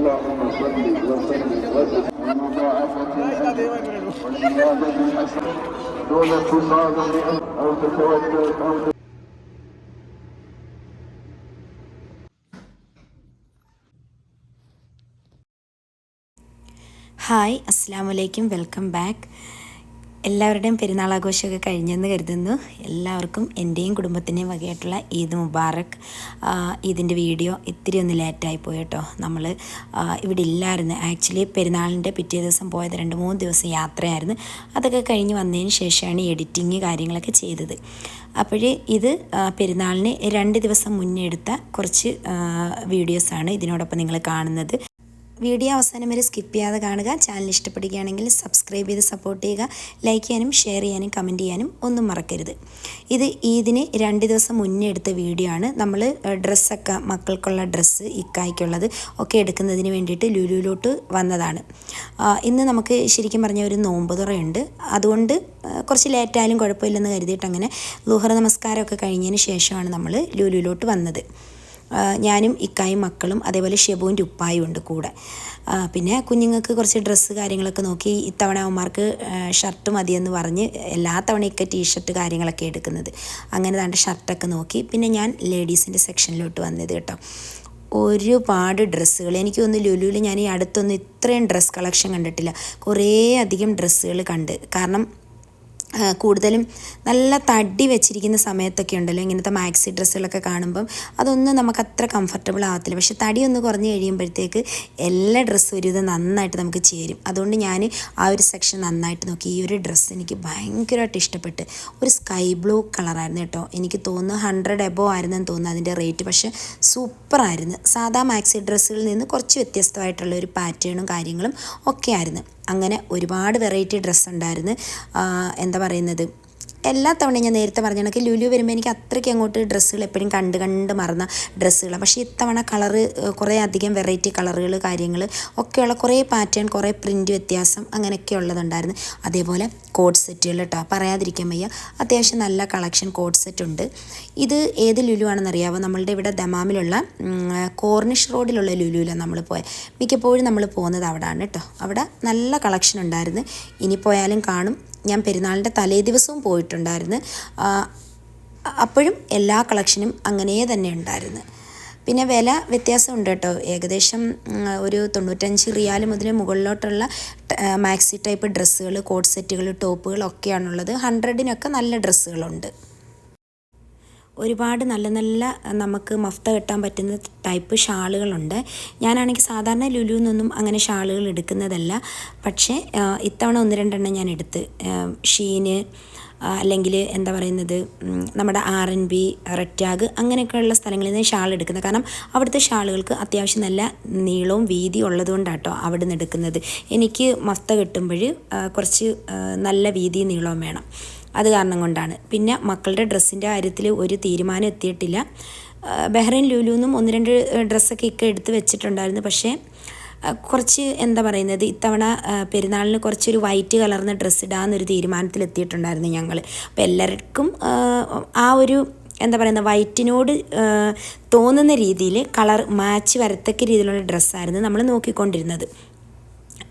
اللهم صل وسلم وزد ومضاعفة الأجر وزيادة الحسن دون اقتصاد أو تتوجه أو hi അസ്സാം വലൈക്കും welcome back എല്ലാവരുടെയും പെരുന്നാൾ ആഘോഷമൊക്കെ കഴിഞ്ഞെന്ന് കരുതുന്നു. എല്ലാവർക്കും എന്റെയും കുടുംബത്തിന്റെയും വകയായിട്ടുള്ള ഈദ് മുബാറക് ഈദിന്റെ വീഡിയോ ഇത്തിരി ഒന്ന് ലേറ്റായി പോയി കേട്ടോ. നമ്മൾ ഇവിടെ ഇല്ലായിരുന്നു. ആക്ച്വലി പെരുന്നാളിന്റെ പിറ്റേ ദിവസം പോയത് രണ്ട് മൂന്ന് ദിവസം യാത്രയായിരുന്നു. അതൊക്കെ കഴിഞ്ഞ് വന്നതിന് ശേഷമാണ് എഡിറ്റിങ് കാര്യങ്ങളൊക്കെ ചെയ്തത്. അപ്പോഴേ ഇത് പെരുന്നാളിന് രണ്ട് ദിവസം മുന്നേ എടുത്ത കുറച്ച് വീഡിയോസാണ് ഇതിനോടൊപ്പം നിങ്ങൾ കാണുന്നത്. വീഡിയോ അവസാനം വരെ സ്കിപ്പ് ചെയ്യാതെ കാണുക. ചാനൽ ഇഷ്ടപ്പെടുകയാണെങ്കിൽ സബ്സ്ക്രൈബ് ചെയ്ത് സപ്പോർട്ട് ചെയ്യുക. ലൈക്ക് ചെയ്യാനും ഷെയർ ചെയ്യാനും കമന്റ് ചെയ്യാനും ഒന്നും മറക്കരുത്. ഇത് ഈദിന് രണ്ട് ദിവസം മുന്നേ എടുത്ത വീഡിയോ ആണ്. നമ്മൾ ഡ്രസ്സൊക്കെ മക്കൾക്കുള്ള ഡ്രസ്സ് ഇക്കായ്ക്കുള്ളത് ഒക്കെ എടുക്കുന്നതിന് വേണ്ടിയിട്ട് ലുലുവിലോട്ട് വന്നതാണ്. ഇന്ന് നമുക്ക് ശരിക്കും പറഞ്ഞ ഒരു നോമ്പ് തുറയുണ്ട്. അതുകൊണ്ട് കുറച്ച് ലേറ്റായാലും കുഴപ്പമില്ലെന്ന് കരുതിയിട്ട് അങ്ങനെ ലുഹർ നമസ്കാരമൊക്കെ കഴിഞ്ഞതിന് ശേഷമാണ് നമ്മൾ ലുലുവിലോട്ട് വന്നത്. ഞാനും ഇക്കായും മക്കളും അതേപോലെ ഷെബുവിന്റെ ഉപ്പായും ഉണ്ട് കൂടെ. പിന്നെ കുഞ്ഞുങ്ങൾക്ക് കുറച്ച് ഡ്രസ്സ് കാര്യങ്ങളൊക്കെ നോക്കി ഇത്തവണ അവന്മാർക്ക് ഷർട്ട് മതിയെന്ന് പറഞ്ഞ് എല്ലാ തവണയൊക്കെ ടീഷർട്ട് കാര്യങ്ങളൊക്കെ എടുക്കുന്നത്. അങ്ങനെ താണ്ട് ഷർട്ടൊക്കെ നോക്കി. പിന്നെ ഞാൻ ലേഡീസിന്റെ സെക്ഷനിലോട്ട് വന്നത് കേട്ടോ. ഒരുപാട് ഡ്രസ്സുകൾ. എനിക്ക് തോന്നുന്നു ലുലുവിൽ ഞാൻ ഈ അടുത്തൊന്നും ഇത്രയും ഡ്രസ്സ് കളക്ഷൻ കണ്ടിട്ടില്ല. കുറേ അധികം ഡ്രസ്സുകൾ കണ്ട്. കാരണം കൂടുതലും നല്ല തടി വെച്ചിരിക്കുന്ന സമയത്തൊക്കെ ഉണ്ടല്ലോ ഇങ്ങനത്തെ മാക്സി ഡ്രസ്സുകളൊക്കെ കാണുമ്പം അതൊന്നും നമുക്ക് അത്ര കംഫർട്ടബിൾ ആവത്തില്ല. പക്ഷെ തടി ഒന്ന് കുറഞ്ഞ് കഴിയുമ്പോഴത്തേക്ക് എല്ലാ ഡ്രസ്സും ഒരു ഇത് നന്നായിട്ട് നമുക്ക് ചേരും. അതുകൊണ്ട് ഞാൻ ആ ഒരു സെക്ഷൻ നന്നായിട്ട് നോക്കി. ഈ ഒരു ഡ്രസ്സ് എനിക്ക് ഭയങ്കരമായിട്ട് ഇഷ്ടപ്പെട്ട്. ഒരു സ്കൈ ബ്ലൂ കളറായിരുന്നു കേട്ടോ. എനിക്ക് തോന്നുന്നു ഹൺഡ്രഡ് എബോ ആയിരുന്നെന്ന് തോന്നുന്നു അതിന്റെ റേറ്റ് പക്ഷെ സൂപ്പറായിരുന്നു സാധാ മാക്സി ഡ്രസ്സുകളിൽ നിന്ന് കുറച്ച് വ്യത്യസ്തമായിട്ടുള്ള ഒരു പാറ്റേണും കാര്യങ്ങളും ഒക്കെ ആയിരുന്നു. അങ്ങനെ ഒരുപാട് വെറൈറ്റി ഡ്രസ്സ് ഉണ്ടായിരുന്നു. എന്താ പറയുന്നത്? എല്ലാ തവണയും ഞാൻ നേരത്തെ പറഞ്ഞ കണക്ക് ലുലു വരുമ്പോൾ എനിക്ക് അത്രയ്ക്ക് അങ്ങോട്ട് ഡ്രസ്സുകൾ എപ്പോഴും കണ്ട് കണ്ട് മറന്ന ഡ്രസ്സുകളാണ് പക്ഷേ ഇത്തവണ കളറ് കുറേ അധികം വെറൈറ്റി കളറുകൾ കാര്യങ്ങൾ ഒക്കെയുള്ള കുറേ പാറ്റേൺ കുറേ പ്രിന്റ് വ്യത്യാസം അങ്ങനെയൊക്കെ ഉള്ളതുണ്ടായിരുന്നു. അതേപോലെ കോഡ് സെറ്റുകൾ കേട്ടോ പറയാതിരിക്കാൻ വയ്യ. അത്യാവശ്യം നല്ല കളക്ഷൻ കോഡ് സെറ്റ് ഉണ്ട്. ഇത് ഏത് ലുലു ആണെന്നറിയാമോ നമ്മളുടെ ഇവിടെ ദമാമിലുള്ള കോർണിഷ് റോഡിലുള്ള ലുലുവിലാണ് നമ്മൾ പോയത് മിക്കപ്പോഴും നമ്മൾ പോകുന്നത് അവിടെയാണ് കേട്ടോ അവിടെ നല്ല കളക്ഷൻ ഉണ്ടായിരുന്നു. ഇനി പോയാലും കാണും. ഞാൻ പെരുന്നാളിന്റെ തലേ ദിവസവും പോയിട്ടുണ്ടായിരുന്നു. അപ്പോഴും എല്ലാ കളക്ഷനും അങ്ങനെ തന്നെ ഉണ്ടായിരുന്നു. പിന്നെ വില വ്യത്യാസമുണ്ട് കേട്ടോ. ഏകദേശം ഒരു തൊണ്ണൂറ്റഞ്ച് റിയാൽ മുതൽ മുകളിലോട്ടുള്ള മാക്സി ടൈപ്പ് ഡ്രസ്സുകൾ കോട്ട് സെറ്റുകൾ ടോപ്പുകൾ ഒക്കെയാണുള്ളത്. ഹൺഡ്രഡിനൊക്കെ നല്ല ഡ്രസ്സുകളുണ്ട്. ഒരുപാട് നല്ല നല്ല നമുക്ക് മഫ്ത കെട്ടാൻ പറ്റുന്ന ടൈപ്പ് ഷാളുകളുണ്ട്. ഞാനാണെങ്കിൽ സാധാരണ ലുലുവിൽ നിന്നൊന്നും അങ്ങനെ ഷാളുകൾ എടുക്കുന്നതല്ല. പക്ഷേ ഇത്തവണ ഒന്ന് രണ്ടെണ്ണം ഞാൻ എടുത്ത്. ഷീന് അല്ലെങ്കിൽ എന്താ പറയുന്നത് നമ്മുടെ ആർ എൻ ബി റെറ്റാഗ് അങ്ങനെയൊക്കെയുള്ള സ്ഥലങ്ങളിൽ നിന്ന് ഷാൾ എടുക്കുന്നത്. കാരണം അവിടുത്തെ ഷാളുകൾക്ക് അത്യാവശ്യം നല്ല നീളവും വീതിയും ഉള്ളതുകൊണ്ടാട്ടോ അവിടെ നിന്ന് എടുക്കുന്നത്. എനിക്ക് മഫ്ത കെട്ടുമ്പോൾ കുറച്ച് നല്ല വീതിയും നീളവും വേണം. അത് കാരണം കൊണ്ടാണ്. പിന്നെ മക്കളുടെ ഡ്രസ്സിന്റെ കാര്യത്തിൽ ഒരു തീരുമാനം എത്തിയിട്ടില്ല. ബെഹ്റൈൻ ലുലുന്നും ഒന്ന് രണ്ട് ഡ്രസ്സൊക്കെ ഇക്ക എടുത്ത് വെച്ചിട്ടുണ്ടായിരുന്നു. പക്ഷേ കുറച്ച് എന്താ പറയുന്നത് ഇത്തവണ പെരുന്നാളിന് കുറച്ചൊരു വൈറ്റ് കലർന്ന ഡ്രസ്സ് ഇടാമെന്നൊരു തീരുമാനത്തിൽ എത്തിയിട്ടുണ്ടായിരുന്നു ഞങ്ങൾ അപ്പോൾ എല്ലാവർക്കും ആ ഒരു എന്താ പറയുന്നത് വൈറ്റിനോട് തോന്നുന്ന രീതിയിൽ കളർ മാച്ച് വരത്തക്ക രീതിയിലുള്ള ഡ്രസ്സായിരുന്നു നമ്മൾ നോക്കിക്കൊണ്ടിരുന്നത്.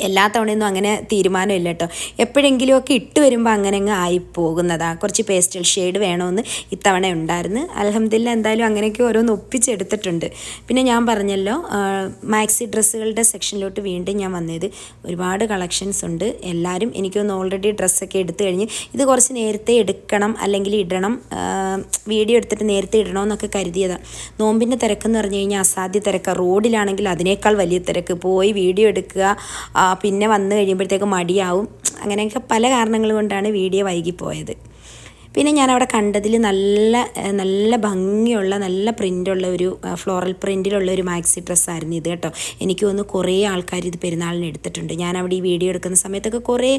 എല്ലാ തവണയൊന്നും അങ്ങനെ തീരുമാനമില്ല കേട്ടോ എപ്പോഴെങ്കിലുമൊക്കെ ഇട്ട് വരുമ്പോൾ അങ്ങനെ അങ്ങ് ആയി പോകുന്നതാണ് കുറച്ച് പേസ്റ്റൽ ഷെയ്ഡ് വേണമെന്ന് ഇത്തവണ ഉണ്ടായിരുന്നു. അലഹമ്മദില്ല എന്തായാലും അങ്ങനെയൊക്കെ ഓരോന്ന് ഒപ്പിച്ചെടുത്തിട്ടുണ്ട്. പിന്നെ ഞാൻ പറഞ്ഞല്ലോ മാക്സി ഡ്രസ്സുകളുടെ സെക്ഷനിലോട്ട് വീണ്ടും ഞാൻ വന്നത്. ഒരുപാട് കളക്ഷൻസ് ഉണ്ട്. എല്ലാവരും എനിക്കൊന്ന് ഓൾറെഡി ഡ്രസ്സൊക്കെ എടുത്തു കഴിഞ്ഞ് ഇത് കുറച്ച് നേരത്തെ എടുക്കണം അല്ലെങ്കിൽ ഇടണം. വീഡിയോ എടുത്തിട്ട് നേരത്തെ ഇടണമെന്നൊക്കെ കരുതിയതാണ് നോമ്പിന്റെ തിരക്കെന്ന് പറഞ്ഞു കഴിഞ്ഞാൽ അസാധ്യ തിരക്ക്. റോഡിലാണെങ്കിൽ അതിനേക്കാൾ വലിയ തിരക്ക്. പോയി വീഡിയോ എടുക്കുക പിന്നെ വന്നു കഴിയുമ്പോഴത്തേക്ക് മടിയാവും. അങ്ങനെയൊക്കെ പല കാരണങ്ങൾ കൊണ്ടാണ് വീഡിയോ വൈകിപ്പോയത്. പിന്നെ ഞാൻ അവിടെ കണ്ടതിൽ നല്ല നല്ല ഭംഗിയുള്ള നല്ല പ്രിന്റുള്ള ഒരു ഫ്ലോറൽ പ്രിന്റിലുള്ള ഒരു മാക്സി ഡ്രസ്സായിരുന്നു ഇത് കേട്ടോ. എനിക്ക് തോന്നുന്നു കുറേ ആൾക്കാർ ഇത് പെരുന്നാളിന് എടുത്തിട്ടുണ്ട്. ഞാൻ അവിടെ ഈ വീഡിയോ എടുക്കുന്ന സമയത്തൊക്കെ കുറേ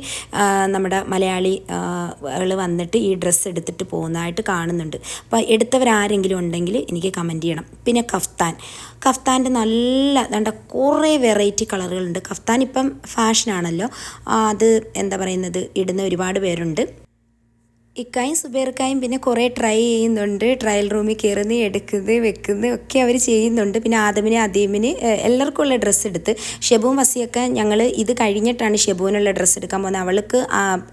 നമ്മുടെ മലയാളി വന്നിട്ട് ഈ ഡ്രസ്സ് എടുത്തിട്ട് പോകുന്നതായിട്ട് കാണുന്നുണ്ട്. അപ്പോൾ എടുത്തവരാരെങ്കിലും ഉണ്ടെങ്കിൽ എനിക്ക് കമന്റ് ചെയ്യണം. പിന്നെ കഫ്താൻ. കഫ്താന്റെ നല്ല വേണ്ട കുറേ വെറൈറ്റി കളറുകളുണ്ട്. കഫ്താൻ ഇപ്പം ഫാഷനാണല്ലോ. അത് എന്താ പറയുന്നത്? ഇടുന്ന ഒരുപാട് പേരുണ്ട്. ഇക്കായും സുബേർക്കായും പിന്നെ കുറേ ട്രൈ ചെയ്യുന്നുണ്ട്. ട്രയൽ റൂമിൽ കയറുന്നത് എടുക്കുന്നത് വെക്കുന്നത് ഒക്കെ അവർ ചെയ്യുന്നുണ്ട്. പിന്നെ ആദമിന് അദീമിന് എല്ലാവർക്കും ഉള്ള ഡ്രസ്സ് എടുത്ത്. ഷെബുവും വസിയൊക്കെ ഞങ്ങൾ ഇത് കഴിഞ്ഞിട്ടാണ് ഷെബുവിനുള്ള ഡ്രസ്സ് എടുക്കാൻ പോകുന്നത്. അവൾക്ക്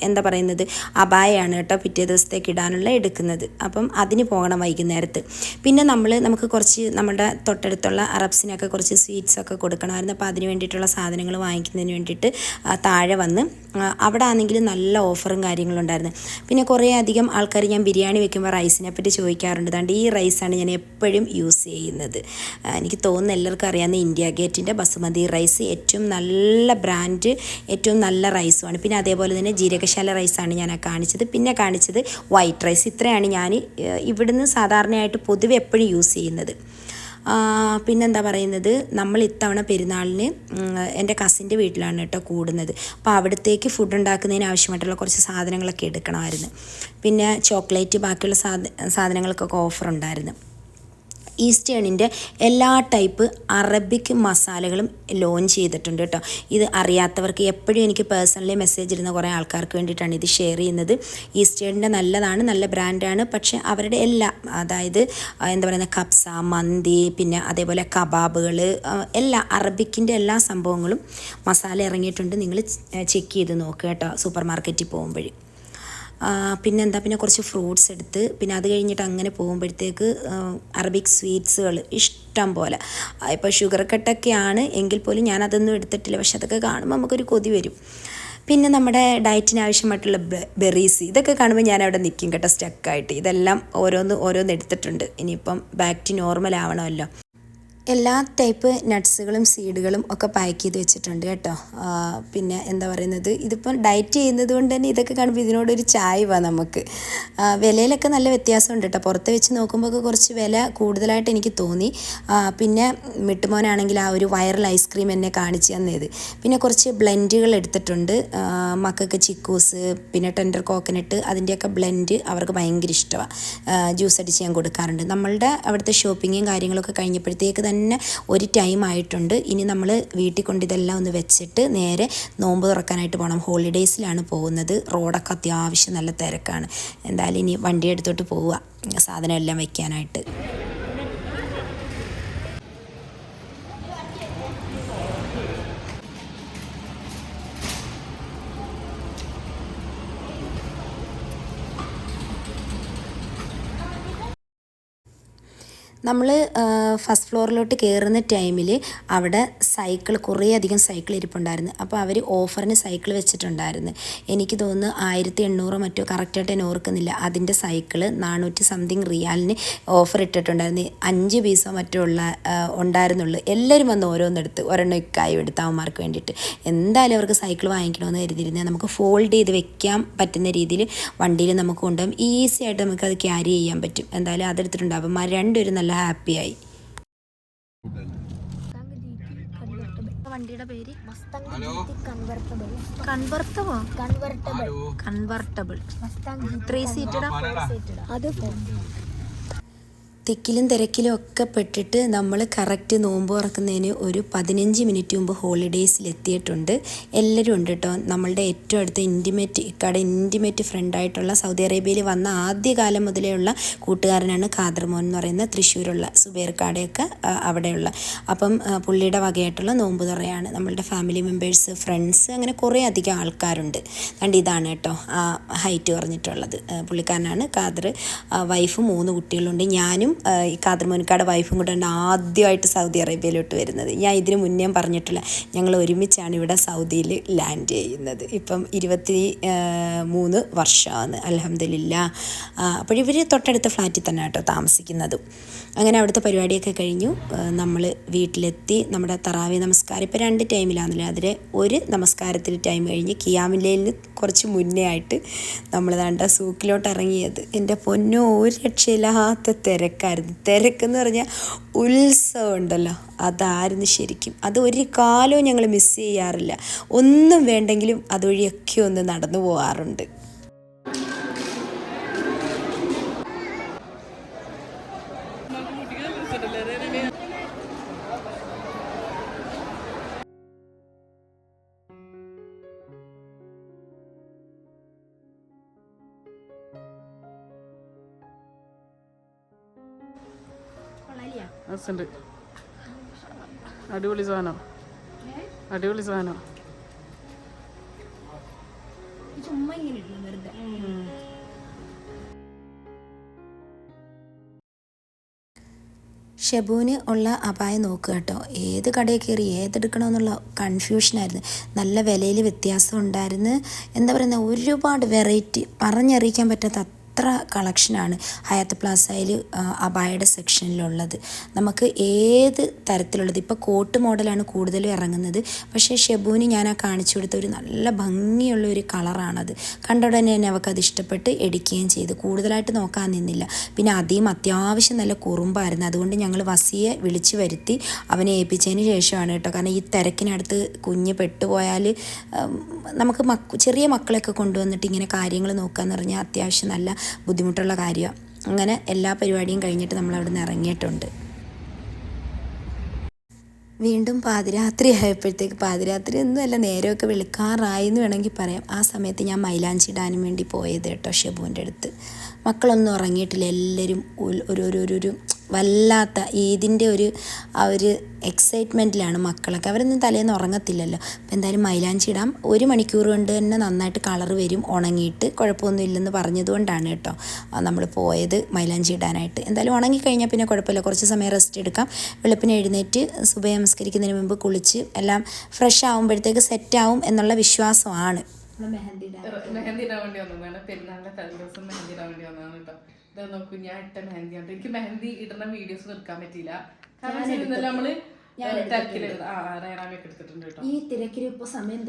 എന്താ പറയുന്നത് അബായാണ് കേട്ടോ പിറ്റേ ദിവസത്തേക്ക് ഇടാനുള്ള എടുക്കുന്നത്. അപ്പം അതിന് പോകണം വൈകുന്നേരത്ത്. പിന്നെ നമ്മൾ നമുക്ക് കുറച്ച് നമ്മുടെ തൊട്ടടുത്തുള്ള അറബ്സിനൊക്കെ കുറച്ച് സ്വീറ്റ്സ് ഒക്കെ കൊടുക്കണമായിരുന്നു. അപ്പോൾ അതിന് വേണ്ടിയിട്ടുള്ള സാധനങ്ങൾ വാങ്ങിക്കുന്നതിന് വേണ്ടിയിട്ട് താഴെ വന്ന് അവിടെ ആണെങ്കിൽ നല്ല ഓഫറും കാര്യങ്ങളും ഉണ്ടായിരുന്നു. പിന്നെ കുറേ അധികം ആൾക്കാർ ഞാൻ ബിരിയാണി വെക്കുമ്പോൾ റൈസിനെ പറ്റി ചോദിക്കാറുണ്ട്. അതുകൊണ്ട് ഈ റൈസാണ് ഞാൻ എപ്പോഴും യൂസ് ചെയ്യുന്നത്. എനിക്ക് തോന്നുന്നു എല്ലാവർക്കും അറിയാവുന്ന ഇന്ത്യ ഗേറ്റിന്റെ ബസുമതി. റൈസ് ഏറ്റവും നല്ല ബ്രാൻഡ് ഏറ്റവും നല്ല റൈസുമാണ് പിന്നെ അതേപോലെ തന്നെ ജീരകശാല റൈസാണ് ഞാൻ കാണിച്ചത്. പിന്നെ കാണിച്ചത് വൈറ്റ് റൈസ് ഇത്രയാണ് ഞാൻ ഇവിടുന്ന് സാധാരണയായിട്ട് പൊതുവെ എപ്പോഴും യൂസ് ചെയ്യുന്നത്. പിന്നെന്താ പറയുന്നത്? നമ്മൾ ഇത്തവണ പെരുന്നാളിന് എന്റെ കസിന്റെ വീട്ടിലാണ് കേട്ടോ കൂടുന്നത്. അപ്പോൾ അവിടത്തേക്ക് ഫുഡ് ഉണ്ടാക്കുന്നതിന് ആവശ്യമായിട്ടുള്ള കുറച്ച് സാധനങ്ങളൊക്കെ എടുക്കണമായിരുന്നു. പിന്നെ ചോക്ലേറ്റ് ബാക്കിയുള്ള സാധ സാധനങ്ങൾക്കൊക്കെ ഓഫർ ഉണ്ടായിരുന്നു. ഈസ്റ്റേണിന്റെ എല്ലാ ടൈപ്പ് അറബിക് മസാലകളും ലോഞ്ച് ചെയ്തിട്ടുണ്ട് കേട്ടോ. ഇത് അറിയാത്തവർക്ക് എപ്പോഴും എനിക്ക് പേഴ്സണലി മെസ്സേജ് ഇടുന്ന കുറേ ആൾക്കാർക്ക് വേണ്ടിയിട്ടാണ് ഇത് ഷെയർ ചെയ്യുന്നത്. ഈസ്റ്റേണിന്റെ നല്ലതാണ് നല്ല ബ്രാൻഡാണ് പക്ഷേ അവരുടെ എല്ലാ അതായത് എന്താ പറയുക കപ്സ മന്തി പിന്നെ അതേപോലെ കബാബുകൾ എല്ലാ അറബിക്കിന്റെ എല്ലാ സംഭവങ്ങളും മസാല ഇറങ്ങിയിട്ടുണ്ട്. നിങ്ങൾ ചെക്ക് ചെയ്ത് നോക്കുക കേട്ടോ സൂപ്പർ മാർക്കറ്റിൽ പോകുമ്പോൾ ആ, പിന്നെന്താ പിന്നെ കുറച്ച് ഫ്രൂട്ട്സ് എടുത്ത് പിന്നെ അത് കഴിഞ്ഞിട്ട് അങ്ങനെ പോകുമ്പോഴത്തേക്ക് അറബിക് സ്വീറ്റ്സുകൾ ഇഷ്ടം പോലെ. ഇപ്പോൾ ഷുഗർ കട്ടൊക്കെയാണ് എങ്കിൽ പോലും ഞാൻ അതൊന്നും എടുത്തിട്ടില്ല. പക്ഷെ അതൊക്കെ കാണുമ്പോൾ നമുക്കൊരു കൊതി വരും. പിന്നെ നമ്മുടെ ഡയറ്റിന് ആവശ്യമായിട്ടുള്ള ബെറീസ് ഇതൊക്കെ കാണുമ്പോൾ ഞാൻ അവിടെ നിൽക്കും കേട്ടോ സ്റ്റക്കായിട്ട് ഇതെല്ലാം ഓരോന്ന് ഓരോന്ന് എടുത്തിട്ടുണ്ട്. ഇനിയിപ്പം ബാക്ക് ടു നോർമൽ ആവണമല്ലോ. എല്ലാ ടൈപ്പ് നട്ട്സുകളും സീഡുകളും ഒക്കെ പാക്ക് ചെയ്ത് വെച്ചിട്ടുണ്ട് കേട്ടോ. പിന്നെ എന്താ പറയുന്നത് ഇതിപ്പം ഡയറ്റ് ചെയ്യുന്നത് കൊണ്ട് തന്നെ ഇതൊക്കെ കാണുമ്പോൾ ഇതിനോടൊരു ചായവാ നമുക്ക്. വിലയിലൊക്കെ നല്ല വ്യത്യാസമുണ്ട് കേട്ടോ. പുറത്ത് വെച്ച് നോക്കുമ്പോൾ കുറച്ച് വില കൂടുതലായിട്ട് എനിക്ക് തോന്നി. പിന്നെ മിട്ടുമോനാണെങ്കിൽ ആ ഒരു വൈറൽ ഐസ്ക്രീം എന്നെ കാണിച്ചു തന്നത്. പിന്നെ കുറച്ച് ബ്ലെൻഡുകൾ എടുത്തിട്ടുണ്ട്. മക്കൾക്ക് ചിക്കൂസ് പിന്നെ ടെൻഡർ കോക്കനട്ട് അതിന്റെയൊക്കെ ബ്ലെൻഡ് അവർക്ക് ഭയങ്കര ഇഷ്ടമാണ് ജ്യൂസ് അടിച്ച് ഞാൻ കൊടുക്കാറുണ്ട്. നമ്മളുടെ അവിടുത്തെ ഷോപ്പിങ്ങും കാര്യങ്ങളൊക്കെ കഴിഞ്ഞപ്പോഴത്തേക്ക് തന്നെ ഒരു ടൈം ആയിട്ടുണ്ട്. ഇനി നമ്മൾ വീട്ടിൽ കൊണ്ട് ഇതെല്ലാം ഒന്ന് വെച്ചിട്ട് നേരെ നോമ്പ് തുറക്കാനായിട്ട് പോകണം ഹോളിഡേയ്സിലാണ് പോകുന്നത്. റോഡൊക്കെ അത്യാവശ്യം നല്ല തിരക്കാണ്. എന്തായാലും ഇനി വണ്ടി എടുത്തോട്ട് പോവുക. സാധനം എല്ലാം വെക്കാനായിട്ട്. നമ്മൾ ഫസ്റ്റ് ഫ്ലോറിലോട്ട് കയറുന്ന ടൈമിൽ അവിടെ സൈക്കിൾ കുറേ അധികം സൈക്കിൾ ഇരിപ്പുണ്ടായിരുന്നു. അപ്പോൾ അവർ ഓഫറിന് സൈക്കിൾ വെച്ചിട്ടുണ്ടായിരുന്നു. എനിക്ക് തോന്നുന്നു ആയിരത്തി എണ്ണൂറോ മറ്റോ കറക്റ്റായിട്ട് ഞാൻ ഓർക്കുന്നില്ല. അതിന്റെ സൈക്കിൾ നാനൂറ്റി സംതിങ് റിയാലിന് ഓഫർ ഇട്ടിട്ടുണ്ടായിരുന്നു. അഞ്ച് പീസോ മറ്റോ ഉള്ള ഉണ്ടായിരുന്നുള്ളൂ. എല്ലാവരും വന്ന് ഓരോന്നെടുത്ത് ഒരെണ്ണം ഇക്കായും എടുത്ത് അവന്മാർക്ക് വേണ്ടിയിട്ട്. എന്തായാലും അവർക്ക് സൈക്കിൾ വാങ്ങിക്കണമെന്ന് കരുതിയിരുന്നത് നമുക്ക് ഫോൾഡ് ചെയ്ത് വെക്കാൻ പറ്റുന്ന രീതിയിൽ വണ്ടിയിൽ നമുക്ക് കൊണ്ടുപോകും. ഈസി ആയിട്ട് നമുക്ക് അത് ക്യാരി ചെയ്യാൻ പറ്റും. എന്തായാലും അതെടുത്തിട്ടുണ്ട്. അപ്പം രണ്ടുപേരും നല്ല ഹാപ്പിയായി. വണ്ടിയുടെ പേര് convertible. Convertible. Convertible. Convertible Mustang three സീറ്റഡാ അത് തിക്കിലും തിരക്കിലും ഒക്കെ പെട്ടിട്ട് നമ്മൾ കറക്റ്റ് നോമ്പ് തുറക്കുന്നതിന് ഒരു പതിനഞ്ച് മിനിറ്റ് മുമ്പ് ഹോളിഡേയ്സിൽ എത്തിയിട്ടുണ്ട്. എല്ലാവരും ഉണ്ട് കേട്ടോ നമ്മളുടെ ഏറ്റവും അടുത്ത ഇന്റിമേറ്റ് ഇക്കാടെ ഇന്റിമേറ്റ് ഫ്രണ്ടായിട്ടുള്ള സൗദി അറേബ്യയിൽ വന്ന ആദ്യകാലം മുതലേ ഉള്ള കൂട്ടുകാരനാണ് ഖാദർമോൻ എന്ന് പറയുന്ന തൃശ്ശൂരുള്ള സുബേർക്കാടെയൊക്കെ അവിടെയുള്ള. അപ്പം പുള്ളിയുടെ വകയായിട്ടുള്ള നോമ്പ് തുറയാണ്. നമ്മളുടെ ഫാമിലി മെമ്പേഴ്സ് ഫ്രണ്ട്സ് അങ്ങനെ കുറേ അധികം ആൾക്കാരുണ്ട്. കണ്ട് ഇതാണ് കേട്ടോ ആ ഹൈറ്റ് പറഞ്ഞിട്ടുള്ളത് പുള്ളിക്കാരനാണ് ഖാദർ. വൈഫ് മൂന്ന് കുട്ടികളുണ്ട്. ഞാനും ഈ കാദർ മോനിക്കാട് വൈഫും കൂടെ ഉണ്ട് ആദ്യമായിട്ട് സൗദി അറേബ്യയിലോട്ട് വരുന്നത്. ഞാൻ ഇതിന് മുന്നേ പറഞ്ഞിട്ടില്ല. ഞങ്ങൾ ഒരുമിച്ചാണ് ഇവിടെ സൗദിയിൽ ലാൻഡ് ചെയ്യുന്നത്. ഇപ്പം ഇരുപത്തി മൂന്ന് വർഷമാണ് അലഹമില്ല അപ്പോഴിവർ തൊട്ടടുത്ത ഫ്ലാറ്റിൽ തന്നെ കേട്ടോ താമസിക്കുന്നതും. അങ്ങനെ അവിടുത്തെ പരിപാടിയൊക്കെ കഴിഞ്ഞു. നമ്മൾ വീട്ടിലെത്തി. നമ്മുടെ തറാവി നമസ്കാരം ഇപ്പോൾ രണ്ട് ടൈമിലാണല്ലോ അതിൽ ഒരു നമസ്കാരത്തിൽ ടൈം കഴിഞ്ഞ് കിയാമില്ലയിൽ കുറച്ച് മുന്നേ ആയിട്ട് നമ്മൾ വേണ്ട സൂക്കിലോട്ട് ഇറങ്ങിയത്. എന്റെ പൊന്നോ ഒരു രക്ഷയില്ലാത്ത തിരക്കായിരുന്നു തിരക്കെന്ന് പറഞ്ഞാൽ ഉത്സവം ഉണ്ടല്ലോ അതായിരുന്നു ശരിക്കും. അത് ഒരു കാലവും ഞങ്ങൾ മിസ് ചെയ്യാറില്ല. ഒന്നും വേണ്ടെങ്കിലും അതുവഴിയൊക്കെ ഒന്ന് നടന്നു പോകാറുണ്ട് രസമുണ്ട് അടിപൊളി സാധനം. അടിപൊളി സാധനം. ചുമ്മാ ഇങ്ങനെ ഇടണം വെറുതെ. ഷെബുവിന് ഉള്ള അപായം നോക്കുക കേട്ടോ. ഏത് കടയിൽ കയറി ഏതെടുക്കണമെന്നുള്ള കൺഫ്യൂഷനായിരുന്നു. നല്ല വിലയിൽ വ്യത്യാസം ഉണ്ടായിരുന്നു. എന്താ പറയുന്നത് ഒരുപാട് വെറൈറ്റി പറഞ്ഞറിയിക്കാൻ പറ്റാത്ത അത്ര കളക്ഷനാണ് ഹയാത്ത് പ്ലാസയിൽ അബായയുടെ സെക്ഷനിലുള്ളത്. നമുക്ക് ഏത് തരത്തിലുള്ളത്? ഇപ്പോൾ കോട്ട് മോഡലാണ് കൂടുതലും ഇറങ്ങുന്നത്. പക്ഷേ ഷെബുവിന് ഞാൻ ആ കാണിച്ചു കൊടുത്ത ഒരു നല്ല ഭംഗിയുള്ള ഒരു കളറാണത്. കണ്ട ഉടനെ തന്നെ അവൾക്ക് ഇഷ്ടപ്പെട്ട് എടുക്കുകയും ചെയ്തു. കൂടുതലായിട്ട് നോക്കാൻ നിന്നില്ല. പിന്നെ അധികം അത്യാവശ്യം നല്ല കുറുമ്പായിരുന്നു. അതുകൊണ്ട് ഞങ്ങൾ വസിയെ വിളിച്ചു വരുത്തി അവനെ ഏൽപ്പിച്ചതിന് ശേഷമാണ് കേട്ടോ. കാരണം ഈ തിരക്കിനടുത്ത് കുഞ്ഞ് പെട്ടുപോയാൽ നമുക്ക് മക്ക ചെറിയ മക്കളെയൊക്കെ കൊണ്ടുവന്നിട്ട് ഇങ്ങനെ കാര്യങ്ങൾ നോക്കുക എന്ന് പറഞ്ഞാൽ അത്യാവശ്യം നല്ല ബുദ്ധിമുട്ടുള്ള കാര്യമാണ്. അങ്ങനെ എല്ലാ പരിപാടിയും കഴിഞ്ഞിട്ട് നമ്മൾ അവിടെ നിന്ന് ഇറങ്ങിയിട്ടുണ്ട്. വീണ്ടും പാതിരാത്രി ആയപ്പോഴത്തേക്ക് പാതിരാത്രി ഒന്നുമല്ല നേരമൊക്കെ വെളുക്കാറായി എന്ന് വേണമെങ്കിൽ പറയാം. ആ സമയത്ത് ഞാൻ മൈലാഞ്ചി ഇടാനും വേണ്ടി പോയത് കേട്ടോ ഷെബുവിന്റെ അടുത്ത്. മക്കളൊന്നും ഉറങ്ങിയിട്ടില്ല. എല്ലാവരും ഒരു ഒരു വല്ലാത്ത ഏതിന്റെ ഒരു ആ ഒരു എക്സൈറ്റ്മെന്റിലാണ് മക്കളൊക്കെ. അവരൊന്നും തലേന്ന് ഉറങ്ങത്തില്ലല്ലോ. അപ്പോൾ എന്തായാലും മൈലാഞ്ചി ഇടാം. ഒരു മണിക്കൂർ കൊണ്ട് തന്നെ നന്നായിട്ട് കളർ വരും ഉണങ്ങിയിട്ട്. കുഴപ്പമൊന്നും ഇല്ലെന്ന് പറഞ്ഞതുകൊണ്ടാണ് കേട്ടോ നമ്മൾ പോയത് മൈലാഞ്ചി ഇടാനായിട്ട്. എന്തായാലും ഉണങ്ങിക്കഴിഞ്ഞാൽ പിന്നെ കുഴപ്പമില്ല. കുറച്ച് സമയം റെസ്റ്റ് എടുക്കാം. വെളുപ്പിന് എഴുന്നേറ്റ് സുബയ നമസ്കരിക്കുന്നതിന് മുമ്പ് കുളിച്ച് എല്ലാം ഫ്രഷ് ആകുമ്പോഴത്തേക്ക് സെറ്റാവും എന്നുള്ള വിശ്വാസമാണ്. മെഹന്തി മെഹന്തി ഇടാൻ വേണ്ടി വന്നതാണ്. പെരുന്നാളിന്റെ തലേ ദിവസം മെഹന്തി ഇടാൻ വേണ്ടി വന്നതാണ് കേട്ടോ. ഇത് നോക്കൂ ഞാൻ ഇട്ട മെഹന്തി. ആണ് എനിക്ക് മെഹന്തി ഇടുന്ന വീഡിയോസ് എടുക്കാൻ പറ്റിയില്ല. കാരണം ഇന്നലെ നമ്മൾ ഈ തിരക്കിൽ ഇപ്പോൾ സമയം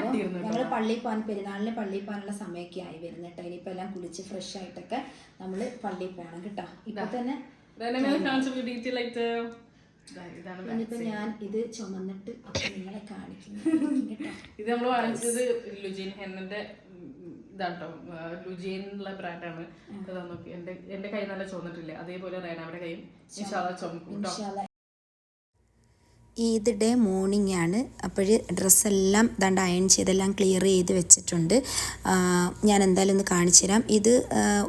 ഇട്ടിരുന്നു ഞങ്ങൾ പള്ളിയിൽ പോകാൻ പെരുന്നാളിന് പള്ളിയിൽ പോകാനുള്ള സമയമൊക്കെ ആയി വരുന്നു കേട്ടോ. ഇനിയിപ്പോൾ എല്ലാം കുളിച്ച് ഫ്രഷ് ആയിട്ടൊക്കെ നമ്മൾ പള്ളിയിൽ പോകണം കേട്ടോ. ഇപ്പൊ തന്നെ side. ഞാൻ ഇത് ചുമന്നിട്ട് നിങ്ങളെ കാണിക്കുന്നു. ഇത് നമ്മൾ വാങ്ങിച്ചത് ലുജീൻ ഹെന്നന്റെ ഇതാട്ടോ. ലുജിയൻ എന്നുള്ള ബ്രാൻഡാണ്. ഇതാ നോക്കി. എന്റെ എന്റെ കൈ നല്ല ചുവന്നിട്ടില്ല? അതേപോലെ റൈനാമയുടെ കൈയും ഇൻഷാല്ല ചുമക്കും കേട്ടോ. ഈദ് ഡേ മോർണിംഗ് ആണ്. അപ്പോൾ ഡ്രസ്സെല്ലാം ദണ്ട് അയൺ ചെയ്തെല്ലാം ക്ലിയർ ചെയ്ത് വെച്ചിട്ടുണ്ട്. ഞാൻ എന്തായാലും ഒന്ന് കാണിച്ചു തരാം. ഇത്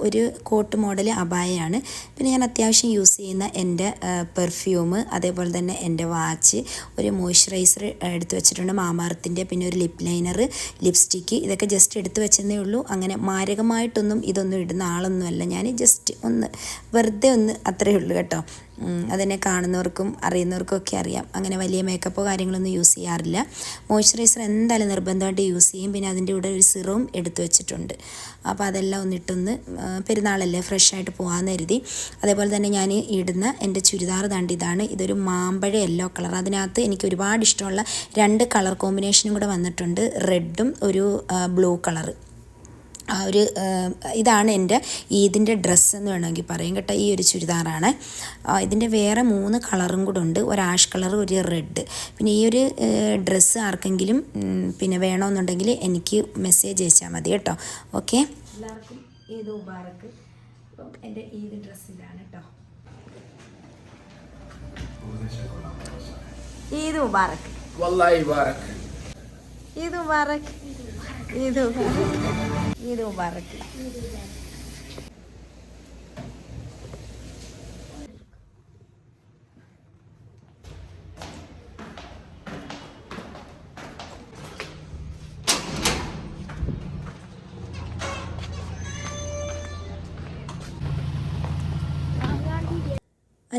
ഒരു കോട്ട് മോഡൽ അബായയാണ്. പിന്നെ ഞാൻ അത്യാവശ്യം യൂസ് ചെയ്യുന്ന എന്റെ പെർഫ്യൂം അതേപോലെ തന്നെ എന്റെ വാച്ച് ഒരു മോയ്സ്ചറൈസർ എടുത്ത് വെച്ചിട്ടുണ്ട് മാമാർത്തിന്റെ പിന്നെ ഒരു ലിപ് ലൈനർ ലിപ്സ്റ്റിക്ക്. ഇതൊക്കെ ജസ്റ്റ് എടുത്ത് വെച്ചതേ ഉള്ളൂ. അങ്ങനെ മാരകമായിട്ടൊന്നും ഇതൊന്നും ഇടുന്ന ആളൊന്നുമല്ല ഞാൻ. ജസ്റ്റ് ഒന്ന് വെറുതെ ഒന്ന് അത്രയേ ഉള്ളൂ കേട്ടോ. അതെന്നെ കാണുന്നവർക്കും അറിയുന്നവർക്കും ഒക്കെ അറിയാം. അങ്ങനെ വലിയ മേക്കപ്പോ കാര്യങ്ങളൊന്നും യൂസ് ചെയ്യാറില്ല. മോയ്സ്ചറൈസർ എന്തായാലും നിർബന്ധമായിട്ട് യൂസ് ചെയ്യും. പിന്നെ അതിന്റെ കൂടെ ഒരു സിറവും എടുത്തു വെച്ചിട്ടുണ്ട്. അപ്പോൾ അതെല്ലാം ഒന്നിട്ടൊന്ന് പെരുന്നാളല്ലേ ഫ്രഷ് ആയിട്ട് പോകാമെന്ന് കരുതി. അതേപോലെ തന്നെ ഞാൻ ഇടുന്ന എന്റെ ചുരിദാർ ദാണ്ട് ഇതാണ്. ഇതൊരു മാമ്പഴ യെല്ലോ കളർ അതിനകത്ത് എനിക്ക് ഒരുപാട് ഇഷ്ടമുള്ള രണ്ട് കളർ കോമ്പിനേഷനും കൂടെ വന്നിട്ടുണ്ട്. റെഡും ഒരു ബ്ലൂ കളറ് ആ ഒരു ഇതാണ് എന്റെ ഈദിന്റെ ഡ്രസ്സ് എന്ന് വേണമെങ്കിൽ പറയും. കേട്ടോ ഈ ഒരു ചുരിദാറാണ്. ഇതിന്റെ വേറെ മൂന്ന് കളറും കൂടെ ഉണ്ട്. ഒരു ആഷ് കളർ ഒരു റെഡ്. പിന്നെ ഈ ഒരു ഡ്രസ്സ് ആർക്കെങ്കിലും പിന്നെ വേണമെന്നുണ്ടെങ്കിൽ എനിക്ക് മെസ്സേജ് അയച്ചാൽ മതി കേട്ടോ. ഓക്കെ? എല്ലാവർക്കും ഈദ് മുബാറക്ക്. എന്റെ ഈദ് ഡ്രസ്സിലാണ് കേട്ടോ. ഈദ് മുബാറക്ക്. ഈദ് മുബാറക്ക്. ഈദ് മുബാറക്ക്. ഈദ് മുബാറക്ക്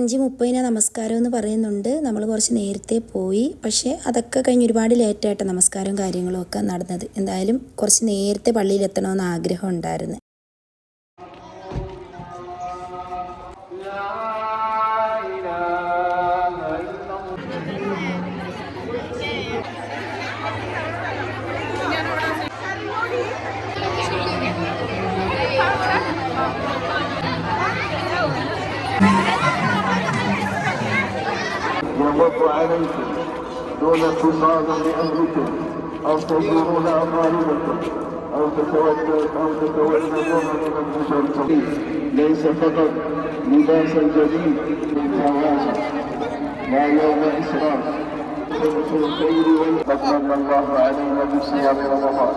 അഞ്ച് മുപ്പതിന് നമസ്കാരം എന്ന് പറയുന്നുണ്ട്. നമ്മൾ കുറച്ച് നേരത്തെ പോയി. പക്ഷേ അതൊക്കെ കഴിഞ്ഞ് ഒരുപാട് ലേറ്റായിട്ട് നമസ്കാരവും കാര്യങ്ങളും ഒക്കെ നടന്നത്. എന്തായാലും കുറച്ച് നേരത്തെ പള്ളിയിലെത്തണമെന്ന് ആഗ്രഹം ഉണ്ടായിരുന്നു. يمر عليكم دون اتصال بأهلكم أو تزورون أقاربكم أو تتوجه أو تتوجهون من المشركين ليس فقط لباس الجديد من هذا لا يوم إسراف. قد الله علينا بصيام رمضان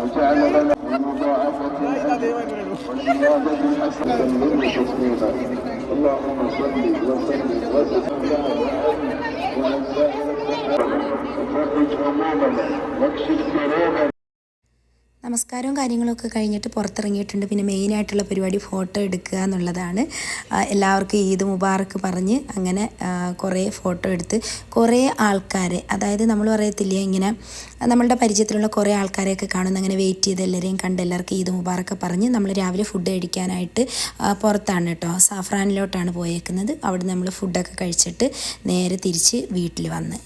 وجعل لنا المضاعفة والزيادة حسنة منه تسليما اللهم صل وسلم وفرج همومنا واكشف كروبنا നമസ്കാരവും കാര്യങ്ങളൊക്കെ കഴിഞ്ഞിട്ട് പുറത്തിറങ്ങിയിട്ടുണ്ട്. പിന്നെ മെയിനായിട്ടുള്ള പരിപാടി ഫോട്ടോ എടുക്കുക എന്നുള്ളതാണ്. എല്ലാവർക്കും ഈദ് മുബാറക്ക് പറഞ്ഞ് അങ്ങനെ കുറേ ഫോട്ടോ എടുത്ത് കുറേ ആൾക്കാരെ അതായത് നമ്മൾ പറയത്തില്ലേ ഇങ്ങനെ നമ്മളുടെ പരിചയത്തിലുള്ള കുറേ ആൾക്കാരെയൊക്കെ കാണുന്ന അങ്ങനെ വെയിറ്റ് ചെയ്ത് എല്ലാവരെയും കണ്ട് എല്ലാവർക്കും ഈദ് മുബാറക്ക് പറഞ്ഞ് നമ്മൾ രാവിലെ ഫുഡ് കഴിക്കാനായിട്ട് പുറത്താണ് കേട്ടോ. സാഫ്രാനിലോട്ടാണ് പോയേക്കുന്നത്. അവിടെ നമ്മൾ ഫുഡൊക്കെ കഴിച്ചിട്ട് നേരെ തിരിച്ച് വീട്ടിൽ വന്ന്.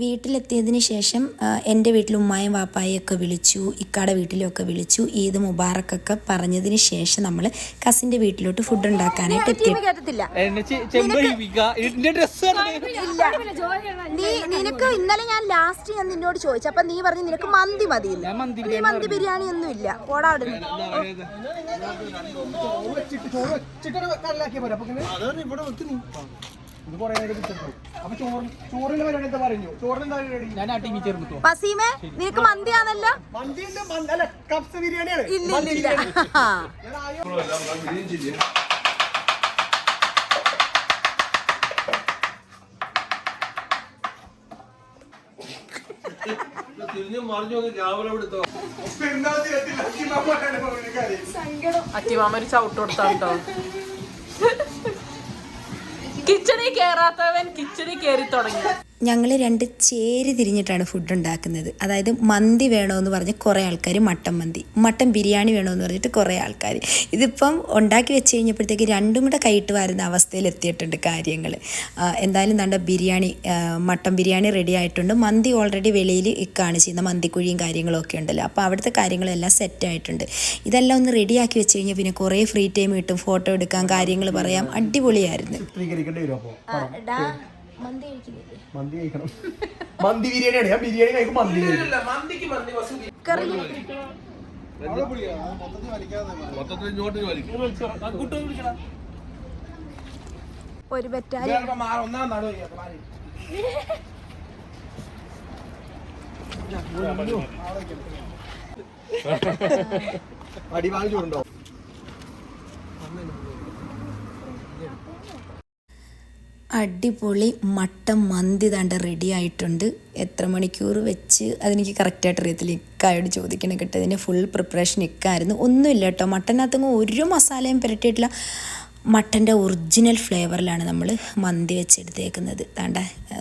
വീട്ടിലെത്തിയതിന് ശേഷം എന്റെ വീട്ടിൽ ഉമ്മായും വാപ്പായൊക്കെ വിളിച്ചു ഇക്കാടെ വീട്ടിലൊക്കെ വിളിച്ചു ഈദ് മുബാറക്കൊക്കെ പറഞ്ഞതിന് ശേഷം നമ്മൾ കസിന്റെ വീട്ടിലോട്ട് ഫുഡ് ഉണ്ടാക്കാനായിട്ട് എത്തി. നിനക്ക് ഇന്നലെ ഞാൻ ലാസ്റ്റ് ഞാൻ നിന്നോട് ചോദിച്ചു. അപ്പൊ നീ പറഞ്ഞു നിനക്ക് മന്തി മതി ഞാൻ മന്തി നീ മന്തി ബിരിയാണി ഒന്നും ഇല്ല പോടാ അവിടെ ഞാൻ ആ ടി വി ചേർന്നിട്ടോ വസീമേ നിനക്ക് മന്തിയാണല്ലോ? ഇല്ല ഇല്ല ഇല്ല. ആ. അറ്റിമാമ ഒരു ചവിട്ട് കൊടുത്താട്ടോ. കിച്ചണിൽ കയറാത്തവൻ കിച്ചണി കേറി തുടങ്ങി. ഞങ്ങൾ രണ്ട് ചേരി തിരിഞ്ഞിട്ടാണ് ഫുഡ് ഉണ്ടാക്കുന്നത്. അതായത് മന്തി വേണമെന്ന് പറഞ്ഞ് കുറേ ആൾക്കാർ മട്ടൻ മന്തി മട്ടൻ ബിരിയാണി വേണമെന്ന് പറഞ്ഞിട്ട് കുറേ ആൾക്കാർ ഇതിപ്പം ഉണ്ടാക്കി വെച്ച് കഴിഞ്ഞപ്പോഴത്തേക്ക് രണ്ടും കൂടെ കൈയിട്ട് വരുന്ന അവസ്ഥയിൽ എത്തിയിട്ടുണ്ട് കാര്യങ്ങൾ എന്തായാലും നല്ല ബിരിയാണി മട്ടൻ ബിരിയാണി റെഡി ആയിട്ടുണ്ട്. മന്തി ഓൾറെഡി വെളിയിൽ ഇക്കാണ് ചെയ്യുന്ന മന്തിക്കുഴിയും കാര്യങ്ങളും ഒക്കെ ഉണ്ടല്ലോ. അപ്പോൾ അവിടുത്തെ കാര്യങ്ങളെല്ലാം സെറ്റ് ആയിട്ടുണ്ട്. ഇതെല്ലാം ഒന്ന് റെഡിയാക്കി വെച്ച് കഴിഞ്ഞാൽ പിന്നെ കുറേ ഫ്രീ ടൈം കിട്ടും ഫോട്ടോ എടുക്കാം കാര്യങ്ങൾ പറയാം. അടിപൊളിയായിരുന്നു. മന്തി കഴിക്കണം. മന്തി ബിരിയാണിയാണ് ഞാൻ ബിരിയാണി കഴിക്കും മന്തി ഒരു ബറ്റാലി. ഒന്നാം നാട് അടിവാങ്ങി ചൂടുണ്ടോ അടിപൊളി മട്ട മന്തി താണ്ട് റെഡി ആയിട്ടുണ്ട്. എത്ര മണിക്കൂർ വെച്ച് അതെനിക്ക് കറക്റ്റായിട്ട് അറിയത്തില്ല. ഇക്കായോട് ചോദിക്കണം കേട്ടോ ഇതിന്റെ ഫുൾ പ്രിപ്പറേഷൻ ഇക്കായിരുന്നു. ഒന്നുമില്ല കേട്ടോ. മട്ടനകത്തങ്ങ് ഒരു മസാലയും പുരട്ടിയിട്ടില്ല. മട്ടന്റെ ഒറിജിനൽ ഫ്ലേവറിലാണ് നമ്മൾ മന്തി വെച്ചെടുത്തേക്കുന്നത്. താണ്ട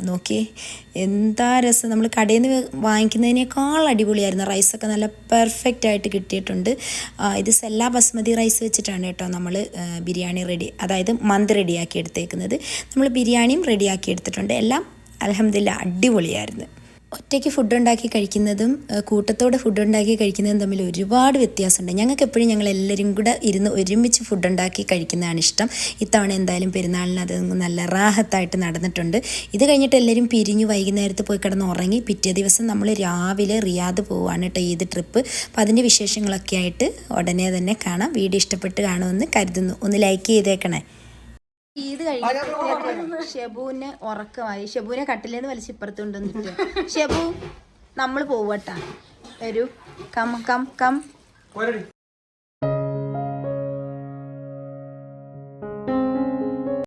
നോക്കിയേ എന്താ രസം. നമ്മൾ കടയിൽ നിന്ന് വാങ്ങിക്കുന്നതിനേക്കാൾ അടിപൊളിയായിരുന്നു. റൈസൊക്കെ നല്ല പെർഫെക്റ്റ് ആയിട്ട് കിട്ടിയിട്ടുണ്ട് ഇത് സെല്ലാ ബസ്മതി റൈസ് വെച്ചിട്ടാണ് കേട്ടോ നമ്മൾ ബിരിയാണി റെഡി അതായത് മന്തി റെഡിയാക്കി എടുത്തേക്കുന്നത്. നമ്മൾ ബിരിയാണിയും റെഡിയാക്കി എടുത്തിട്ടുണ്ട്. എല്ലാം അലഹമില്ല അടിപൊളിയായിരുന്നു. ഒറ്റയ്ക്ക് ഫുഡ് ഉണ്ടാക്കി കഴിക്കുന്നതും കൂട്ടത്തോടെ ഫുഡ് ഉണ്ടാക്കി കഴിക്കുന്നതും തമ്മിൽ ഒരുപാട് വ്യത്യാസമുണ്ട്. ഞങ്ങൾക്ക് എപ്പോഴും ഞങ്ങൾ എല്ലാവരും കൂടെ ഇരുന്ന് ഒരുമിച്ച് ഫുഡ് ഉണ്ടാക്കി കഴിക്കുന്നതാണ് ഇഷ്ടം. ഇത്തവണ എന്തായാലും പെരുന്നാളിന് അത് നല്ല റാഹത്തായിട്ട് നടന്നിട്ടുണ്ട്. ഇത് കഴിഞ്ഞിട്ട് എല്ലാവരും പിരിഞ്ഞു വൈകുന്നേരത്ത് പോയി കിടന്ന് ഉറങ്ങി പിറ്റേ ദിവസം നമ്മൾ രാവിലെ റിയാദ് പോവുകയാണ് കേട്ടോ ഏത് ട്രിപ്പ്. അപ്പോൾ അതിന്റെ വിശേഷങ്ങളൊക്കെ ആയിട്ട് ഉടനെ തന്നെ കാണാം. വീഡിയോ ഇഷ്ടപ്പെട്ട് കാണുമെന്ന് കരുതുന്നു. ഒന്ന് ലൈക്ക് ചെയ്തേക്കണേ. ഈദ് കഴിഞ്ഞപ്പോഴത്തേക്ക് ഷെബുവിന് ഉറക്കമായി. ഷെബുവിനെ കട്ടിലേന്ന് വലിച്ച് ഇപ്പുറത്ത് കൊണ്ടുവന്നിട്ട് ഷെബു നമ്മൾ പോവട്ടാ ഒരു കം കം കം.